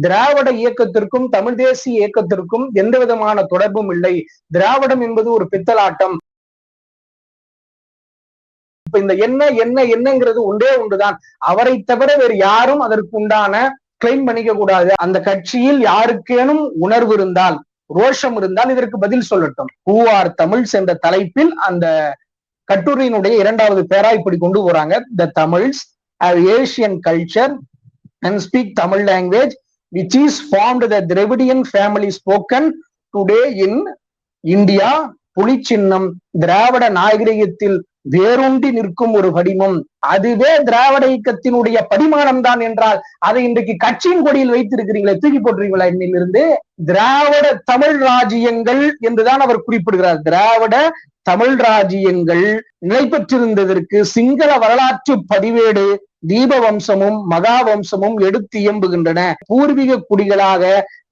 திராவிட இயக்கத்திற்கும் தமிழ் தேசிய இயக்கத்திற்கும் எந்த விதமான தொடர்பும் இல்லை. திராவிடம் என்பது ஒரு பித்தலாட்டம். இப்ப இந்த என்ன என்ன என்னங்கிறது ஒன்றே ஒன்றுதான். அவரை தவிர வேறு யாரும் அதற்கு உண்டான கிளைம் பண்ணிக்க கூடாது. அந்த கட்சியில் யாருக்கேனும் உணர்வு இருந்தால் ரோஷம் இருந்தால் இதற்கு பதில் சொல்லட்டும். ஹூ ஆர் தமிழ்ஸ் என்ற தலைப்பில் அந்த கட்டுரையினுடைய இரண்டாவது பேரா இப்படி கொண்டு போறாங்க. The Tamils Asian culture and speak Tamil language which is formed the Dravidian family spoken today in India புலிச்சின்னம் திராவிட நாகரிகத்தில் வேரூன்றி நிற்கும் ஒரு படிமம். அதுவே திராவிட இயக்கத்தினுடைய படிமானம் தான் என்றால் அதை இன்றைக்கு கட்சியின் கொடியில் வைத்திருக்கிறீங்களே தூக்கி போட்டுறீங்களா இன்னிலிருந்து திராவிட தமிழ் ராஜ்யங்கள் என்றுதான் அவர் குறிப்பிடுகிறார். திராவிட தமிழ் ராஜ்யங்கள் நிலை பெற்றிருந்ததற்கு சிங்கள வரலாற்று பதிவேடு தீப வம்சமும் மகா வம்சமும் எடுத்து இயம்புகின்றன. பூர்வீக குடிகளாக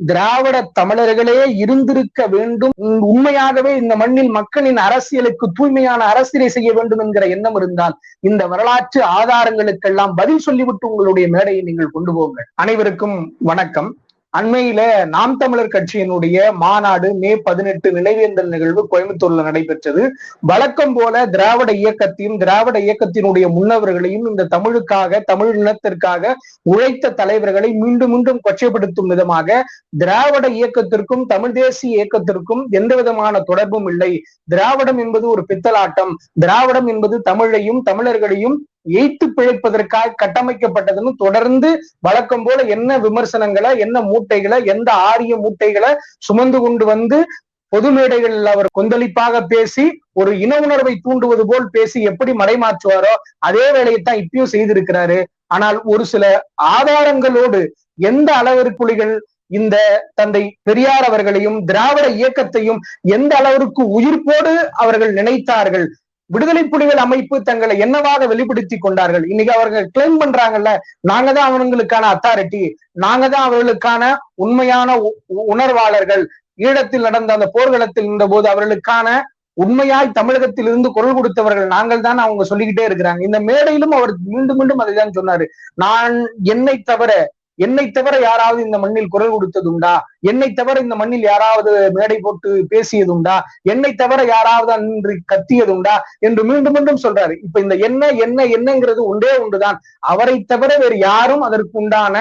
திராவிட தமிழர்களே இருந்திருக்க வேண்டும். உண்மையாகவே இந்த மண்ணில் மக்களின் அரசியலுக்கு தூய்மையான அரசியலை செய்ய வேண்டும் என்கிற எண்ணம் இருந்தால் இந்த வரலாற்று ஆதாரங்களுக்கெல்லாம் பதில் சொல்லிவிட்டு உங்களுடைய மேடையை நீங்கள் கொண்டு போங்கள். அனைவருக்கும் வணக்கம். அண்மையில நாம் தமிழர் கட்சியினுடைய மாநாடு மே பதினெட்டு நினைவேந்தல் நிகழ்வு கோயம்புத்தூர்ல நடைபெற்றது. வழக்கம் போல திராவிட இயக்கத்தையும் திராவிட இயக்கத்தினுடைய முன்னவர்களையும் இந்த தமிழுக்காக தமிழ் இனத்திற்காக உழைத்த தலைவர்களை மீண்டும் மீண்டும் கொச்சைப்படுத்தும் விதமாக திராவிட இயக்கத்திற்கும் தமிழ் தேசிய இயக்கத்திற்கும் எந்த விதமான தொடர்பும் இல்லை. திராவிடம் என்பது ஒரு பித்தலாட்டம். திராவிடம் என்பது தமிழையும் தமிழர்களையும் எய்த்து பிழைப்பதற்காக கட்டமைக்கப்பட்டதுன்னு தொடர்ந்து வழக்கம் போல என்ன விமர்சனங்களை என்ன மூட்டைகளை எந்த ஆரிய மூட்டைகளை சுமந்து கொண்டு வந்து பொது மேடைகளில் அவர் கொந்தளிப்பாக பேசி ஒரு இன உணர்வை தூண்டுவது போல் பேசி எப்படி மறைமாற்றுவாரோ அதே வேலையைத்தான் இப்பயும் செய்திருக்கிறாரு. ஆனால் ஒரு சில ஆதாரங்களோடு எந்த அளவிற்குலிகள் இந்த தந்தை பெரியார் அவர்களையும் திராவிட இயக்கத்தையும் எந்த அளவிற்கு உயிர்ப்போடு அவர்கள் நினைத்தார்கள் விடுதலை புலிகள் அமைப்பு தங்களை என்னவாக வெளிப்படுத்தி கொண்டார்கள்? இன்னைக்கு அவர்கள் கிளைம் பண்றாங்கல்ல நாங்க தான் அவங்களுக்கான அத்தாரிட்டி நாங்க தான் அவர்களுக்கான உண்மையான உணர்வாளர்கள். ஈழத்தில் நடந்த அந்த போர்க்களத்தில் இருந்த போது அவர்களுக்கான உண்மையாய் தமிழகத்தில் இருந்து குரல் கொடுத்தவர்கள் நாங்கள் தான் அவங்க சொல்லிக்கிட்டே இருக்கிறாங்க. இந்த மேடையிலும் அவர் மீண்டும் மீண்டும் அதை தான் சொன்னாரு. நான் என்னை தவிர என்னை தவிர யாராவது இந்த மண்ணில் குரல் கொடுத்தது உண்டா என்னை தவிர இந்த மண்ணில் யாராவது மேடை போட்டு பேசியதுண்டா? என்னை தவிர யாராவது அன்று கத்தியதுண்டா? என்று மீண்டும் மீண்டும் சொல்றாரு. இப்ப இந்த என்ன என்ன என்னங்கிறது ஒன்றே ஒன்றுதான். அவரை தவிர வேறு யாரும் அதற்கு உண்டான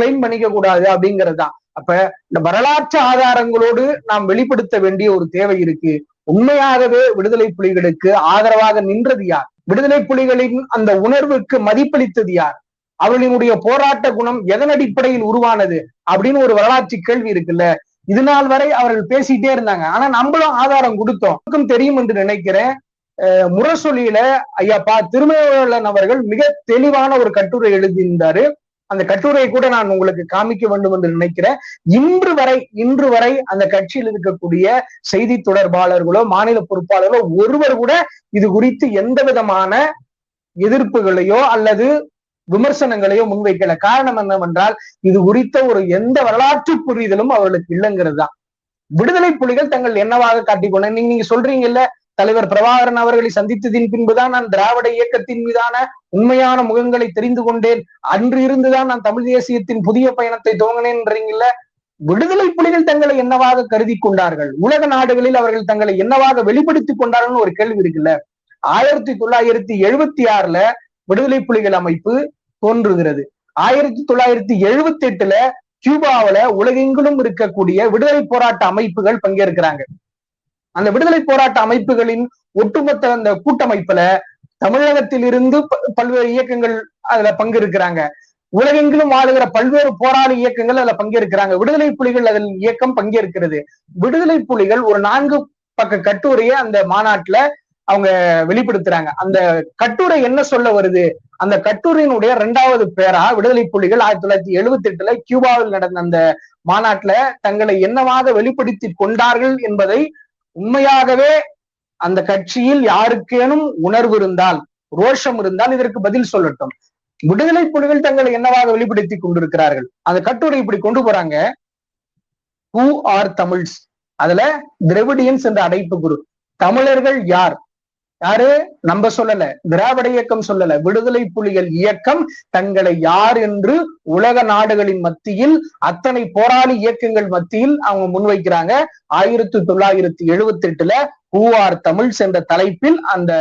கிளைம் பண்ணிக்க கூடாது அப்படிங்கிறது தான் அப்ப இந்த வரலாற்று ஆதாரங்களோடு நாம் வெளிப்படுத்த வேண்டிய ஒரு தேவை இருக்கு. உண்மையாகவே விடுதலை புலிகளுக்கு ஆதரவாக நின்றது யார்? விடுதலை புலிகளின் அந்த உணர்வுக்கு மதிப்பளித்தது யார்? அவர்களினுடைய போராட்ட குணம் எதன் அடிப்படையில் உருவானது அப்படின்னு ஒரு வரலாற்று கேள்வி இருக்குல்ல. இது நாள் வரை அவர்கள் பேசிட்டே இருந்தாங்க. ஆனா நம்மளும் ஆதாரம் கொடுத்தோம். தெரியும் என்று நினைக்கிறேன். முரசொலியில ஐயா பா திருமேவளன் அவர்கள் மிக தெளிவான ஒரு கட்டுரை எழுதியிருந்தாரு. அந்த கட்டுரையை கூட நான் உங்களுக்கு காமிக்க வேண்டும் என்று நினைக்கிறேன். இன்று வரை இன்று வரை அந்த கட்சியில் இருக்கக்கூடிய செய்தி தொடர்பாளர்களோ மாநில பொறுப்பாளர்களோ ஒருவர் கூட இது குறித்து எந்த விதமான எதிர்ப்புகளையோ அல்லது விமர்சனங்களையோ முன்வைக்கல. காரணம் என்னவென்றால் இது குறித்த ஒரு எந்த வரலாற்று புரிதலும் அவர்களுக்கு இல்லைங்கிறது தான் விடுதலை புலிகள் தங்கள் என்னவாக காட்டிக்கொண்ட நீங்க நீங்க சொல்றீங்கல்ல தலைவர் பிரபாகரன் அவர்களை சந்தித்ததின் பின்புதான் நான் திராவிட இயக்கத்தின் மீதான உண்மையான முகங்களை தெரிந்து கொண்டேன். அன்று இருந்துதான் நான் தமிழ் தேசியத்தின் புதிய பயணத்தை துவங்கினேன்றீங்கல்ல விடுதலை புலிகள் தங்களை என்னவாக கருதி கொண்டார்கள்? உலக நாடுகளில் அவர்கள் தங்களை என்னவாக வெளிப்படுத்திக் கொண்டார்கள் ஒரு கேள்வி இருக்குல்ல. ஆயிரத்தி தொள்ளாயிரத்தி எழுபத்தி ஆறுல விடுதலை புலிகள் அமைப்பு தோன்றுகிறது. ஆயிரத்தி தொள்ளாயிரத்தி எழுபத்தி எட்டுல கியூபாவில உலகெங்கிலும் இருக்கக்கூடிய விடுதலை போராட்ட அமைப்புகள் பங்கேற்கிறாங்க. அந்த விடுதலை போராட்ட அமைப்புகளின் ஒட்டுமொத்த அந்த கூட்டமைப்புல தமிழகத்திலிருந்து பல்வேறு இயக்கங்கள் அதுல பங்கேற்கிறாங்க. உலகெங்கிலும் வாழுகிற பல்வேறு போராளி இயக்கங்கள் அதுல பங்கேற்கிறாங்க. விடுதலை புலிகள் அதில் இயக்கம் பங்கேற்கிறது. விடுதலை புலிகள் ஒரு நான்கு பக்க கட்டுரையை அந்த மாநாட்டுல அவங்க வெளிப்படுத்துறாங்க. அந்த கட்டுரை என்ன சொல்ல வருது? அந்த கட்டுரையினுடைய இரண்டாவது பேரா விடுதலை புலிகள் ஆயிரத்தி தொள்ளாயிரத்தி எழுபத்தி எட்டுல கியூபாவில் நடந்த அந்த மாநாட்டுல தங்களை என்னவாக வெளிப்படுத்தி கொண்டார்கள் என்பதை உண்மையாகவே அந்த கட்சியில் யாருக்கேனும் உணர்வு இருந்தால் ரோஷம் இருந்தால் இதற்கு பதில் சொல்லட்டும். விடுதலை புலிகள் தங்களை என்னவாக வெளிப்படுத்தி கொண்டிருக்கிறார்கள்? அந்த கட்டுரை இப்படி கொண்டு போறாங்க. Who are Tamils? அதுல திரவிடியன்ஸ் என்ற அடைப்பு குரு. தமிழர்கள் யார்? யாரு? நம்ம சொல்லல. திராவிட இயக்கம் சொல்லல. விடுதலை புலிகள் இயக்கம் தங்களை யார் என்று உலக நாடுகளின் மத்தியில் அத்தனை போராளி இயக்கங்கள் மத்தியில் அவங்க முன்வைக்கிறாங்க. ஆயிரத்தி தொள்ளாயிரத்தி எழுபத்தி எட்டுல ஹூஆர் தமிழ் என்ற தலைப்பில் அந்த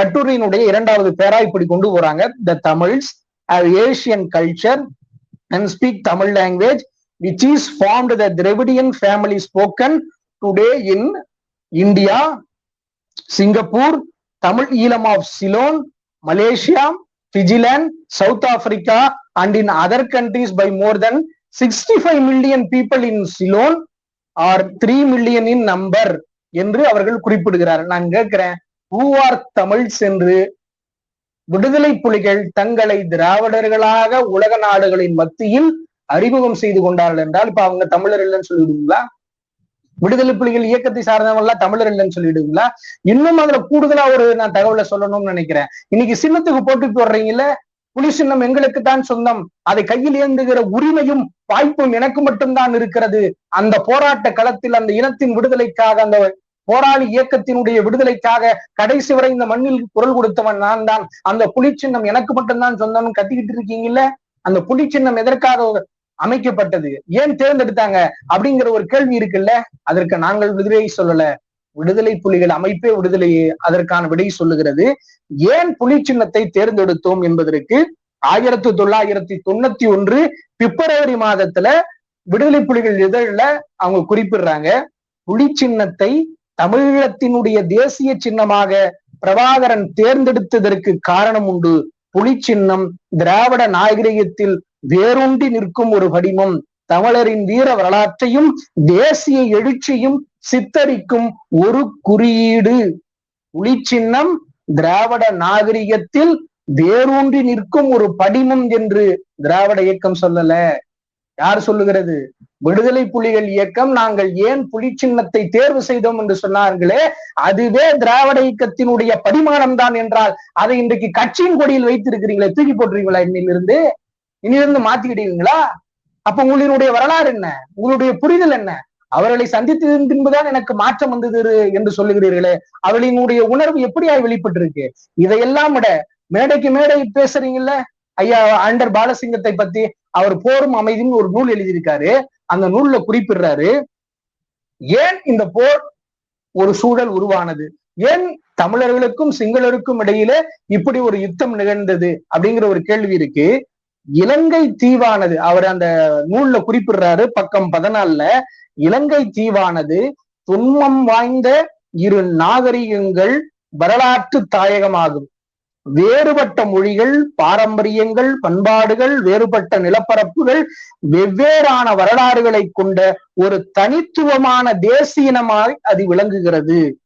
கட்டுரையினுடைய இரண்டாவது பேரா இப்படி கொண்டு போறாங்க. The Tamils Asian culture and speak Tamil language which is formed the Dravidian family spoken today in India Singapore Tamil Eelam of Ceylon Malaysia Fiji land South Africa and in other countries by more then sixty five million people in Ceylon are three million in number என்று அவர்கள் குறிப்பிடுகிறார் நான் கேட்கிறேன் who Tamil சென்று விடுதலை புலிகள் தங்களை திராவிடர்களாக உலக நாடுகளின் மத்தியில் அறிமுகம் செய்து கொண்டார்கள் என்றால் இப்ப அவங்க தமிழர் இல்லைன்னு சொல்லிவிடுங்களா விடுதலை புலிகள் இயக்கத்தை சார்ந்தவங்க எல்லாம் தமிழர் இல்லைன்னு சொல்லிடுங்களா இன்னும் அதுல கூடுதலா ஒரு நான் தகவலை சொல்லணும்னு நினைக்கிறேன். இன்னைக்கு சின்னத்துக்கு போட்டு போடுறீங்கல்ல புலி சின்னம் எங்களுக்கு தான் சொந்தம். அதை கையில் ஏந்துகிற உரிமையும் வாய்ப்பும் எனக்கு மட்டும்தான் இருக்கிறது. அந்த போராட்ட களத்தில் அந்த இனத்தின் விடுதலைக்காக அந்த போராளி இயக்கத்தினுடைய விடுதலைக்காக கடைசி வரை இந்த மண்ணில் குரல் கொடுத்தவன் நான் தான். அந்த புலி சின்னம் எனக்கு மட்டும்தான் சொந்தம்னு கத்திக்கிட்டு இருக்கீங்கல்ல? அந்த புலி சின்னம் எதற்காக அமைக்கப்பட்டது. ஏன் தேர்ந்தெடுத்தாங்க? அப்படிங்கிற ஒரு கேள்வி இருக்குல்ல? அதற்கு நாங்கள் விடுதலை சொல்லல. விடுதலை புலிகள் அமைப்பே விடுதலையே அதற்கான விடை சொல்லுகிறது. ஏன் புலி சின்னத்தை தேர்ந்தெடுத்தோம் என்பதற்கு ஆயிரத்தி தொள்ளாயிரத்தி தொண்ணூத்தி ஒன்று பிப்ரவரி மாதத்துல விடுதலை புலிகள் இதழில் அவங்க குறிப்பிடுறாங்க புலி சின்னத்தை தமிழீழத்தினுடைய தேசிய சின்னமாக பிரபாகரன் தேர்ந்தெடுத்ததற்கு காரணம் உண்டு. புலி சின்னம் திராவிட நாகரிகத்தில் வேரூண்டி நிற்கும் ஒரு வடிவம் தமிழரின் வீர வரலாற்றையும் தேசிய எழுச்சியும் சித்தரிக்கும் ஒரு குறியீடு. புலி சின்னம் திராவிட நாகரிகத்தில் வேரூன்றி நிற்கும் ஒரு படிமம் என்று திராவிட இயக்கம் சொல்லல. யார் சொல்லுகிறது? விடுதலை புலிகள் இயக்கம் நாங்கள் ஏன் புலி சின்னத்தை தேர்வு செய்தோம் என்று சொன்னார்களே அதுவே திராவிட இயக்கத்தினுடைய படிமானம் தான் என்றால் அதை இன்றைக்கு கட்சியின் கொடியில் வைத்திருக்கிறீங்களே தூக்கி போட்டுறீங்களா இன்னிலிருந்து இனிலிருந்து மாத்திக்கிட்டீங்களா அப்ப உங்களுடைய வரலாறு என்ன? உங்களுடைய புரிதல் என்ன? அவர்களை சந்தித்ததன் பின்புதான் எனக்கு மாற்றம் வந்தது என்று சொல்லுகிறீர்களே. அவர்களினுடைய உணர்வு எப்படியாய் வெளிப்பட்டிருக்கு? இதையெல்லாம் விட மேடைக்கு மேடை பேசுறீங்கல்ல? ஐயா அண்டர் பாலசிங்கத்தை பத்தி அவர் போரும் அமைதியும் ஒரு நூல் எழுதியிருக்காரு. அந்த நூல்ல குறிப்பிடுறாரு ஏன் இந்த போர் ஒரு சூழல் உருவானது? ஏன் தமிழர்களுக்கும் சிங்களருக்கும் இடையில இப்படி ஒரு யுத்தம் நிகழ்ந்தது? அப்படிங்கிற ஒரு கேள்வி இருக்கு. இலங்கை தீவானது அவர் அந்த நூல்ல குறிப்பிடுறாரு பக்கம் பதினாலுல இலங்கை தீவானது துன்பம் வாய்ந்த இரு நாகரிகங்கள் வரலாற்று தாயகமாகும். வேறுபட்ட மொழிகள் பாரம்பரியங்கள் பண்பாடுகள் வேறுபட்ட நிலப்பரப்புகள் வெவ்வேறான வரலாறுகளை கொண்ட ஒரு தனித்துவமான தேசியனமாய் அது விளங்குகிறது.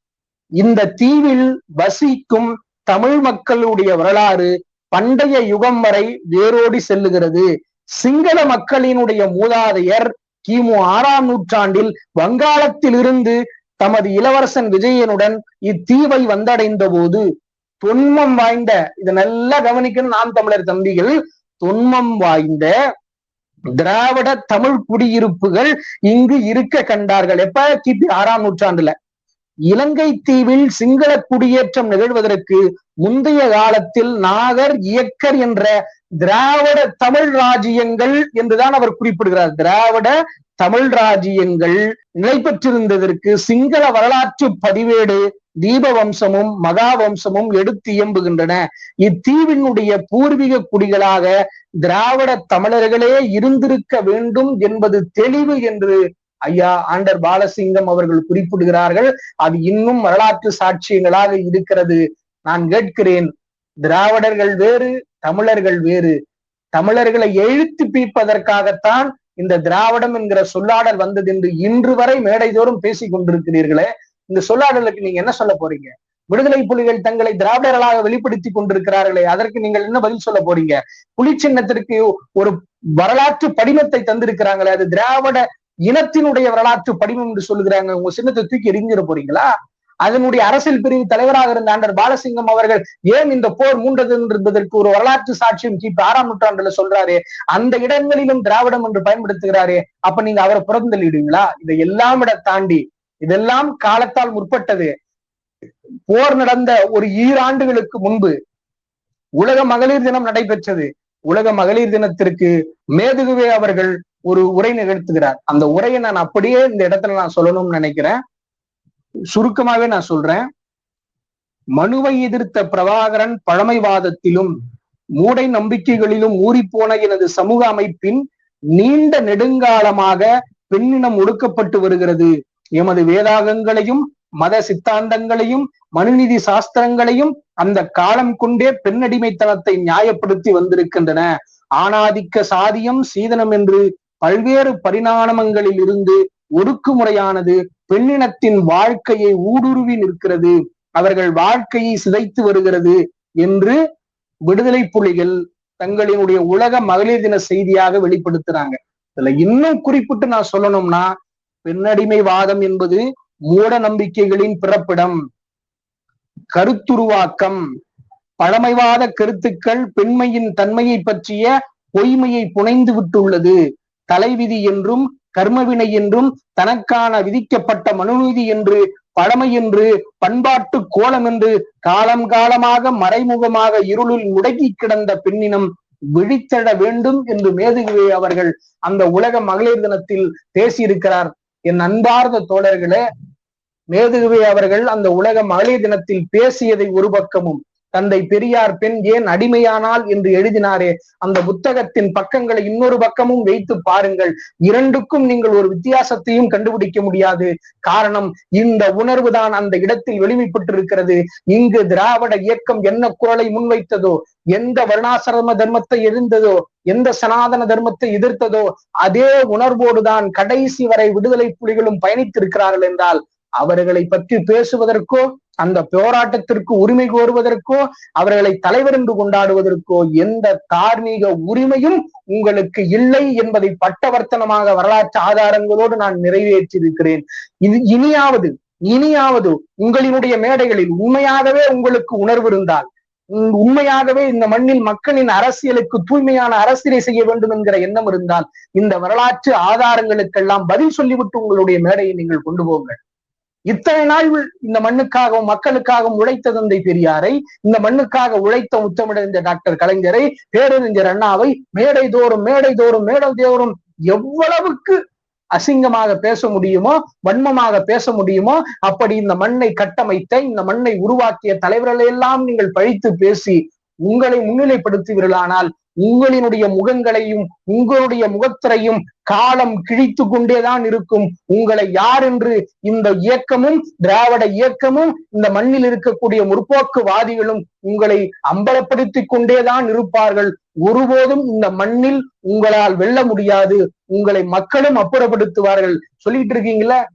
இந்த தீவில் வசிக்கும் தமிழ் மக்களுடைய வரலாறு பண்டைய யுகம் வரை வேரோடி செல்லுகிறது. சிங்கள மக்களினுடைய மூதாதையர் கிமு ஆறாம் நூற்றாண்டில் வங்காளத்தில் இருந்து தமது இளவரசன் விஜயனுடன் இத்தீவை வந்தடைந்த போது தொன்மம் வாய்ந்த இதை நல்லா கவனிக்கணும் நாம் தமிழர் தம்பிகள் தொன்மம் வாய்ந்த திராவிட தமிழ் குடியிருப்புகள் இங்கு இருக்க கண்டார்கள். எப்ப? கிபி ஆறாம் நூற்றாண்டுல. இலங்கை தீவில் சிங்கள குடியேற்றம் நிகழ்வதற்கு முந்தைய காலத்தில் நாகர் இயக்கர் என்ற திராவிட தமிழ் ராஜ்யங்கள் என்றுதான் அவர் குறிப்பிடுகிறார். திராவிட தமிழ் ராஜ்யங்கள் நிலை பெற்றிருந்ததற்கு சிங்கள வரலாற்று பதிவேடு தீப வம்சமும் மகா வம்சமும் எடுத்து இயம்புகின்றன. இத்தீவினுடைய பூர்வீக குடிகளாக திராவிட தமிழர்களே இருந்திருக்க வேண்டும் என்பது தெளிவு என்று ஐயா ஆண்டர் பாலசிங்கம் அவர்கள் குறிப்பிடுகிறார்கள் அது இன்னும் வரலாற்று சாட்சியங்களாக இருக்கிறது. நான் கேட்கிறேன் திராவிடர்கள் வேறு தமிழர்கள் வேறு. தமிழர்களை எழுத்து பீப்பதற்காகத்தான் இந்த திராவிடம் என்கிற சொல்லாடல் வந்தது என்று இன்று வரை மேடைதோறும் பேசிக் கொண்டிருக்கிறீர்களே. இந்த சொல்லாடலுக்கு நீங்க என்ன சொல்ல போறீங்க? விடுதலை புலிகள் தங்களை திராவிடர்களாக வெளிப்படுத்தி கொண்டிருக்கிறார்களே அதற்கு நீங்கள் என்ன பதில் சொல்ல போறீங்க? புலி சின்னத்திற்கு ஒரு வரலாற்று படிமத்தை தந்திருக்கிறாங்களே அது திராவிட இனத்தினுடைய வரலாற்று படிமம் என்று சொல்லுகிறாங்க. உங்க சின்னத்தை தூக்கி எரிஞ்சிட போறீங்களா? அதனுடைய அரசியல் பிரிவு தலைவராக இருந்த ஆண்டர் பாலசிங்கம் அவர்கள் ஏன் இந்த போர் மூண்டது என்பதற்கு ஒரு வரலாற்று சாட்சியம் கிபி ஆறாம் நூற்றாண்டுல சொல்றாரு. அந்த இடங்களிலும் திராவிடம் என்று பயன்படுத்துகிறாரே. அப்ப நீங்க அவரை புறந்தள்ளிடுவீங்களா? இதை எல்லாம் விட தாண்டி இதெல்லாம் காலத்தால் முற்பட்டது. போர் நடந்த ஒரு ஈராண்டுகளுக்கு முன்பு உலக மகளிர் தினம் நடைபெற்றது. உலக மகளிர் தினத்திற்கு மேதுகுவே அவர்கள் ஒரு உரை நிகழ்த்துகிறார். அந்த உரையை நான் அப்படியே இந்த இடத்துல நான் சொல்லணும்னு நினைக்கிறேன். சுருக்கமாவே நான் சொல்றேன். மனுவை எதிர்த்த பிரபாகரன் பழமைவாதத்திலும் மூடை நம்பிக்கைகளிலும் ஊறிப்போன எனது சமூக அமைப்பின் நீண்ட நெடுங்காலமாக பெண்ணினம் ஒடுக்கப்பட்டு வருகிறது. எமது வேதாகங்களையும் மத சித்தாந்தங்களையும் மனுநீதி சாஸ்திரங்களையும் அந்த காலம் கொண்டே பெண்ணடிமைத்தனத்தை நியாயப்படுத்தி வந்திருக்கின்றன. ஆணாதிக்க சாதியம் சீதனம் என்று பல்வேறு பரிணாமங்களில் இருந்து ஒடுக்குமுறையானது பெண்ணினத்தின் வாழ்க்கையை ஊடுருவி நிற்கிறது. அவர்கள் வாழ்க்கையை சிதைத்து வருகிறது என்று விடுதலை புலிகள் தங்களினுடைய உலக மகளிர் தின செய்தியாக வெளிப்படுத்துறாங்க. இதுல இன்னும் குறிப்பிட்டு நான் சொல்லணும்னா பெண்ணடிமைவாதம் என்பது மூட நம்பிக்கைகளின் பிறப்பிடம். கருத்துருவாக்கம் பழமைவாத கருத்துக்கள் பெண்மையின் தன்மையை பற்றிய பொய்மையை புனைந்து விட்டுள்ளது. தலைவிதி என்றும் கர்மவினை என்றும் தனக்கான விதிக்கப்பட்ட மனுநீதி என்று பழமை என்று பண்பாட்டு கோலம் என்று காலம் காலமாக மறைமுகமாக இருளில் முடங்கி கிடந்த பெண்ணினம் விழித்தட வேண்டும் என்று மேதுகுவே அவர்கள் அந்த உலக மகளிர் தினத்தில் பேசியிருக்கிறார். என் அன்பார்ந்த தோழர்களே மேதுகுவே அவர்கள் அந்த உலக மகளிர் தினத்தில் பேசியதை ஒரு பக்கமும் தந்தை பெரியார் பெண் ஏன் அடிமையானால் என்று எழுதினாரே? அந்த புத்தகத்தின் பக்கங்களை இன்னொரு பக்கமும் வைத்து பாருங்கள். இரண்டுக்கும் நீங்கள் ஒரு வித்தியாசத்தையும் கண்டுபிடிக்க முடியாது. காரணம் இந்த உணர்வு தான் அந்த இடத்தில் வெளிமைப்பட்டிருக்கிறது இங்கு திராவிட இயக்கம் என்ன குரலை முன்வைத்ததோ எந்த வருணாசிரம தர்மத்தை எழுந்ததோ எந்த சனாதன தர்மத்தை எதிர்த்ததோ அதே உணர்வோடுதான் கடைசி வரை விடுதலை புலிகளும் பயணித்திருக்கிறார்கள் என்றால் அவர்களை பற்றி பேசுவதற்கோ அந்த போராட்டத்திற்கு உரிமை கோருவதற்கோ அவர்களை தலைவர் என்று கொண்டாடுவதற்கோ எந்த தார்மீக உரிமையும் உங்களுக்கு இல்லை என்பதை பட்டவர்த்தனமாக வரலாற்று ஆதாரங்களோடு நான் நிறைவேற்றியிருக்கிறேன். இது இனியாவது இனியாவது உங்களினுடைய மேடைகளில் உண்மையாகவே உங்களுக்கு உணர்வு இருந்தால் உண்மையாகவே இந்த மண்ணில் மக்களின் அரசியலுக்கு தூய்மையான அரசியலை செய்ய வேண்டும் என்கிற எண்ணம் இருந்தால் இந்த வரலாற்று ஆதாரங்களுக்கெல்லாம் பதில் சொல்லிவிட்டு உங்களுடைய மேடையை நீங்கள் கொண்டு போங்கள். இத்தனை நாள் இந்த மண்ணுக்காகவும் மக்களுக்காகவும் உழைத்த தந்தை பெரியாரை இந்த மண்ணுக்காக உழைத்த முத்தமிழந்த டாக்டர் கலைஞரை பேரறிஞர் அண்ணாவை மேடை தோறும் மேடை தோறும் மேடை தோறும் எவ்வளவுக்கு அசிங்கமாக பேச முடியுமோ வன்மமாக பேச முடியுமோ அப்படி இந்த மண்ணை கட்டமைத்த இந்த மண்ணை உருவாக்கிய தலைவர்களை எல்லாம் நீங்கள் பழித்து பேசி உங்களை முன்னிலைப்படுத்துவீர்களானால் உங்களினுடைய முகங்களையும் உங்களுடைய முகத்திரையும் காலம் கிழித்து கொண்டேதான் இருக்கும். உங்களை யார் என்று இந்த இயக்கமும் திராவிட இயக்கமும் இந்த மண்ணில் இருக்கக்கூடிய முற்போக்குவாதிகளும் உங்களை அம்பலப்படுத்தி கொண்டேதான் இருப்பார்கள். ஒருபோதும் இந்த மண்ணில் உங்களால் வெல்ல முடியாது. உங்களை மக்களும் அப்புறப்படுத்துவார்கள். சொல்லிட்டு இருக்கீங்களா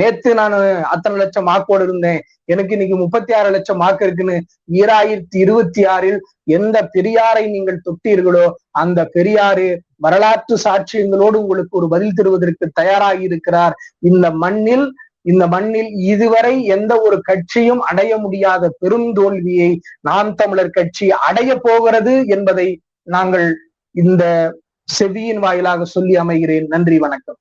நேத்து நான் அத்தனை லட்சம் வாக்கோடு இருந்தேன் எனக்கு இன்னைக்கு முப்பத்தி ஆறு லட்சம் வாக்கு இருக்குன்னு ஈராயிரத்தி இருபத்தி ஆறில் எந்த பெரியாரை நீங்கள் தொட்டீர்களோ அந்த பெரியாரு வரலாற்று சாட்சியங்களோடு உங்களுக்கு ஒரு பதில் தருவதற்கு தயாராகி இருக்கிறார். இந்த மண்ணில் இந்த மண்ணில் இதுவரை எந்த ஒரு கட்சியும் அடைய முடியாத பெருந்தோல்வியை நாம் தமிழர் கட்சி அடைய போகிறது என்பதை நாங்கள் இந்த செவியின் வாயிலாக சொல்லி அமைகிறேன். நன்றி வணக்கம்.